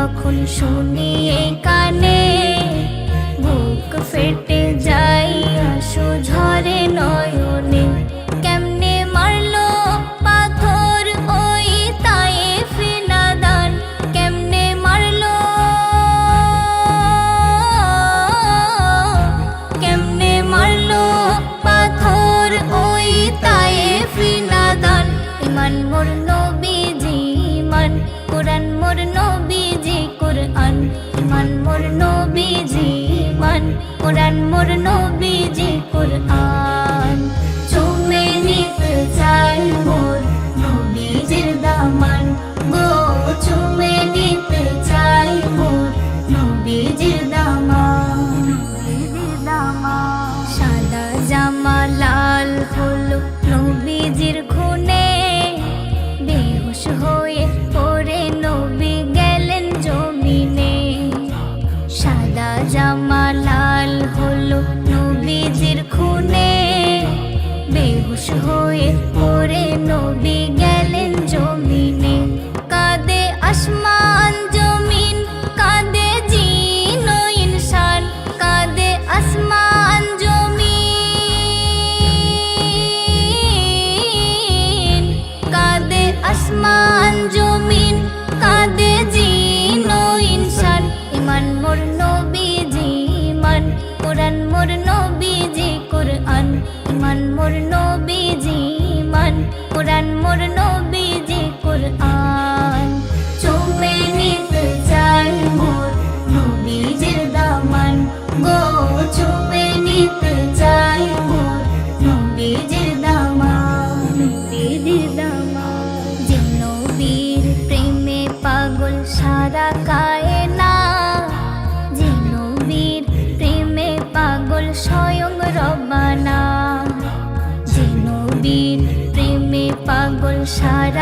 যখন শুনি কানে বুক ফেটে যাই আসো ঝরে নয়নে। কেমনে মারলো পাথর ওই তাই ফিনাদান কেমনে মারলো? কেমনে মারলো পাথর ওই তাই ফিনাদান ইমান মোর বিজি ইমান কোরআন মোর নবী কোরআন মোর নবীজি মান কোরআন মোর নবীজি কোরআন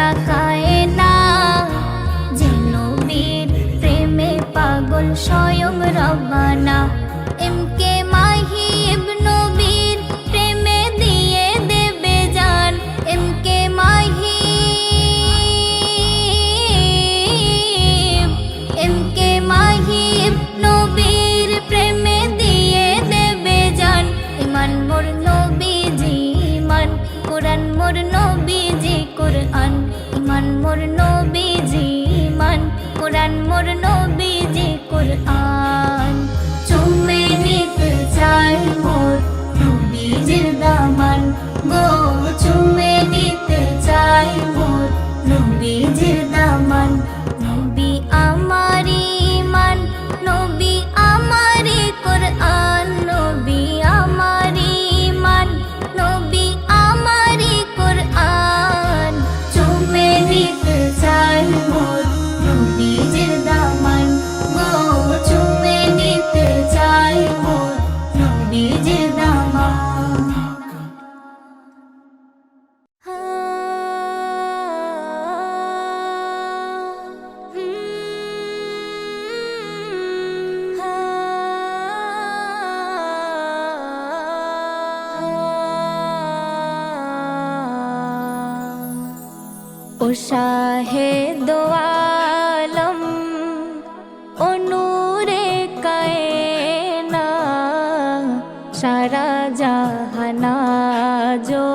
তাকায় না। যেন বীর প্রেমে পাগল স্বয়ং রবানা। প্রাণ মোর নবীজি কোরআন। চুমে নিতে চাই মোর নবীজির দামান। গো, চুমে নিতে চাই মোর নবীজির ও শাহে দোয়ালম, ও নূরে কায়না, সারা জাহানা জো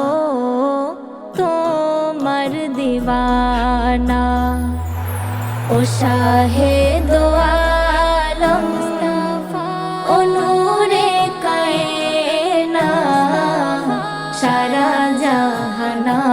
তোমার দিবানা। ও শাহে দোয়ালম, ও নূরে কায়না, সারা জাহানা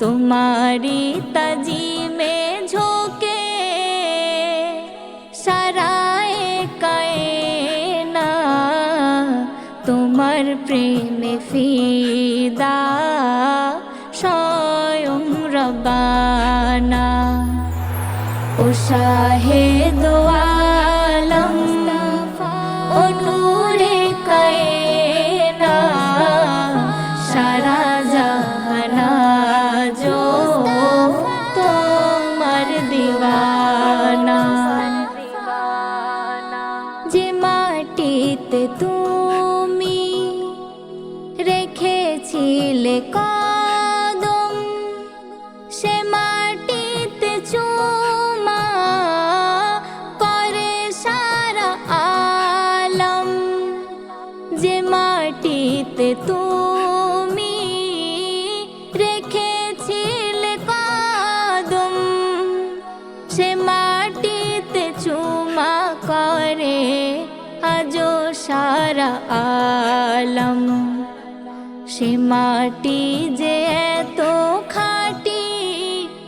তোমারি তাজিমে ঝোঁকে সারায় কায়না। তোমার প্রেমে ফিদা স্বয়ং রবানা। ও শাহে দোয়ালম মাটি যে তো খাটি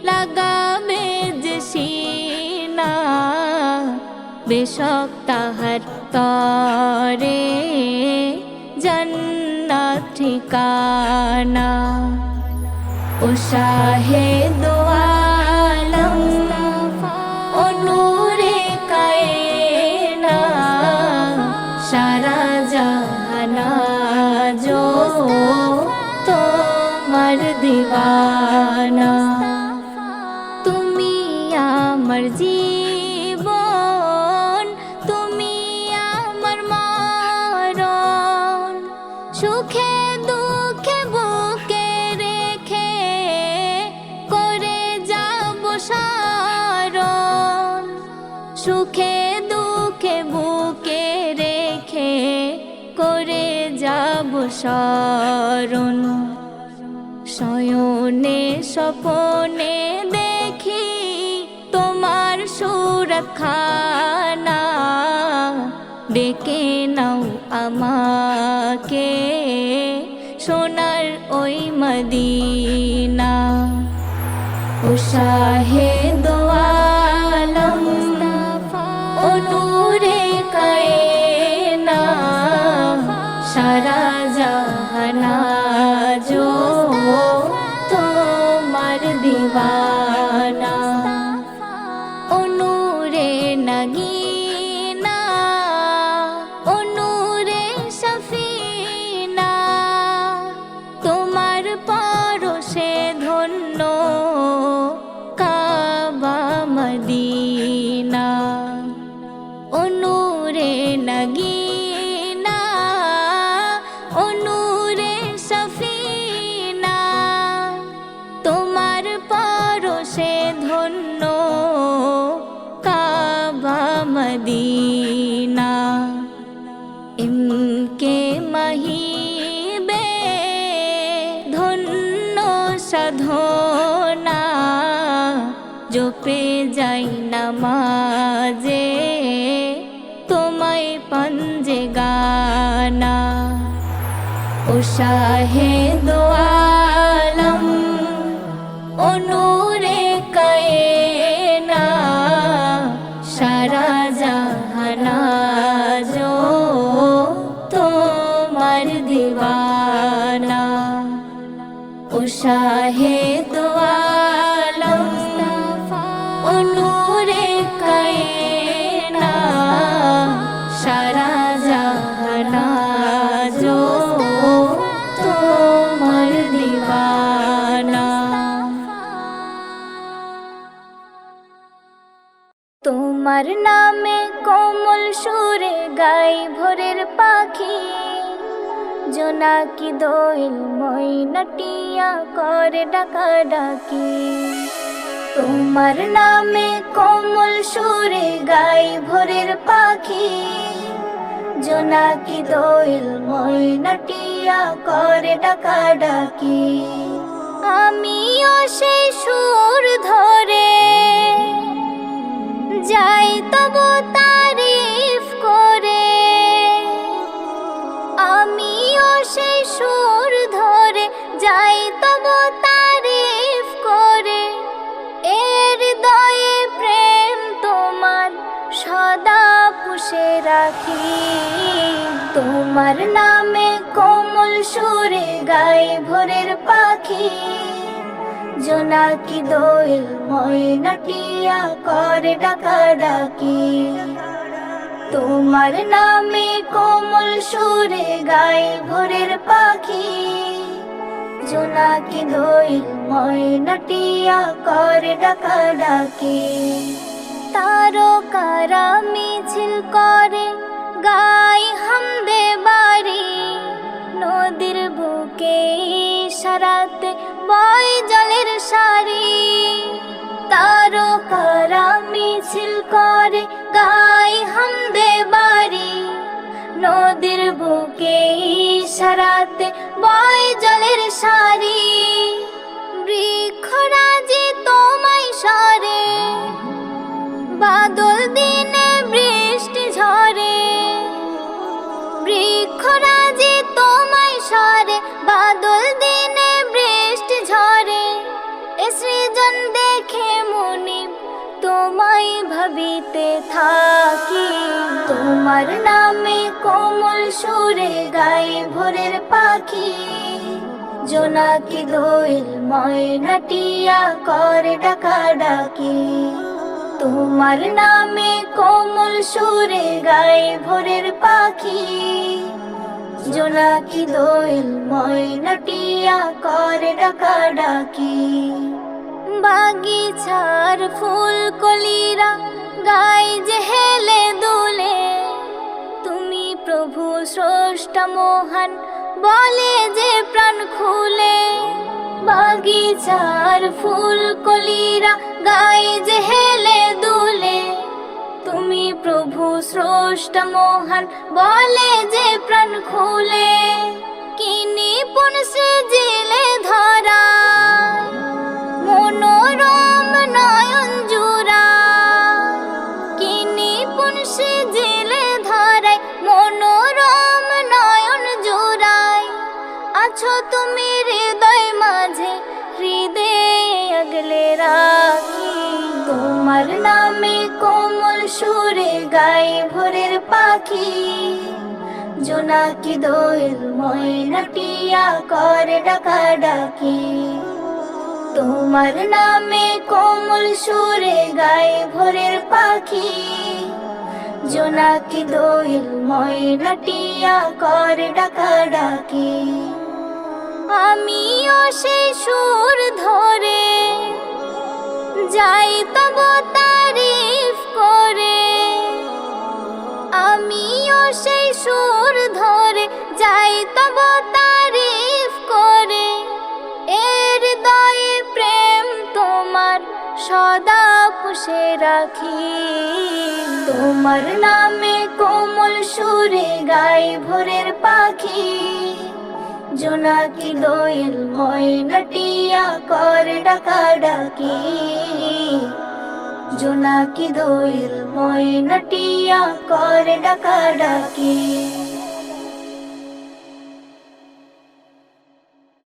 লাগাবে যে সিনা। বেশক তাহার তরে জন্নাত ঠিকানা। ও শাহে দিওয়ানা তুমি আমার জীবন, তুমি আমার মরণ। সুখে দুঃখে বুকে রেখে করে যাব সারণ। সুখে দুঃখে বুকে রেখে করে যাব শরণ শয়নে স্বপনে দেখি তোমার সুরখানা ডেকে নাও আমাকে সোনার ওই মদিনা। ও ও নূরে নগিনা, ও নূরে সফিনা, তোমার পরশে ধন্য কাবা মদিনা। ইমকে মহিবে ধন্য সাধনা, জপে যাই নামাজে। শাহে দোয়ালম ও নূরে কায়না সারা জাহানা জো তোমার দিবানা। ও শাহে জোনাকি দোইল মই নটিয়া করে ডাকা ডাকি। তোমার নামে কোমল সুরে গাই ভোরের পাখি। জোনাকি দোইল মই নটিয়া করে ডাকা ডাকি। আমিও সেই সুর ধরে যাই তবু তারিফ তারিফ করে। এর দয়ে প্রেম তোমার সদা পুষে রাখি। তোমার নামে কোমল সুরে গায়ে ভোরের পাখি। জোনাকি দোয়েল ময়নাটিয়া করে ডাকা ডাকি। তোমার নামে কোমল সুরে গায়ে ভোরের পাখি। জোনাকি দোয়েল ময়নাটিয়া করে ডাকা ডাকি। তারো কারা মিছিল করে, গাই হামদে বাড়ি। নদীর বুকে সারাতে বয় জলের সারি। তারো কারা মিছিল করে, গাই হামদে বাড়ি। নদীর বুকে সারাতে বয় জলের সারি বৃক্ষরাজি তোমায় সরে। বাদল তোমার নামে কোমল সুরে গায়ে ভোরের পাখি। জোনাকি দোইল ময়নাটিয়া করে ডাকা ডাকি। তোমার নামে কোমল সুরে গায়ে ভোরের পাখি। জোনাকি দোইল ময়নাটিয়া করে ডাকা ডাকি। বাগিচার ফুল কলিরা গাই যে হেলে মহান বলে যে প্রাণ খুলে, বাগিচার ফুল কলিরা গাই যে হেলে দুলে। তুমি প্রভু স্রষ্টা মহান বলে যে প্রাণ খুলে কিনি পুন জেলে ধরা। তোমার নামে কোমল সুরে গায়ে ভোরের পাখি। জোনাকি দোয়েল ময়নাটিয়া করে ডাকা ডাকি তোমার নামে কোমল সুরে গায়ে ভোরের পাখি। জোনাকি দোয়েল ময়নাটিয়া করে ডাকা ডাকি আমিও সেই সুর ধরে যাই তব তারিফ করে। আমিও সেই সুর ধরে, যাই তব তারিফ করে। এর দয়ে প্রেম তোমার সদা পুষে রাখি। তোমার নামে কোমল সুরে গায়ে ভোরের পাখি। জোনাকি দোয়েল ময়নাটিয়া করে ডাকা ডাকি জোনাকি দোয়েল ময়নাটিয়া করে ডাকা ডাকি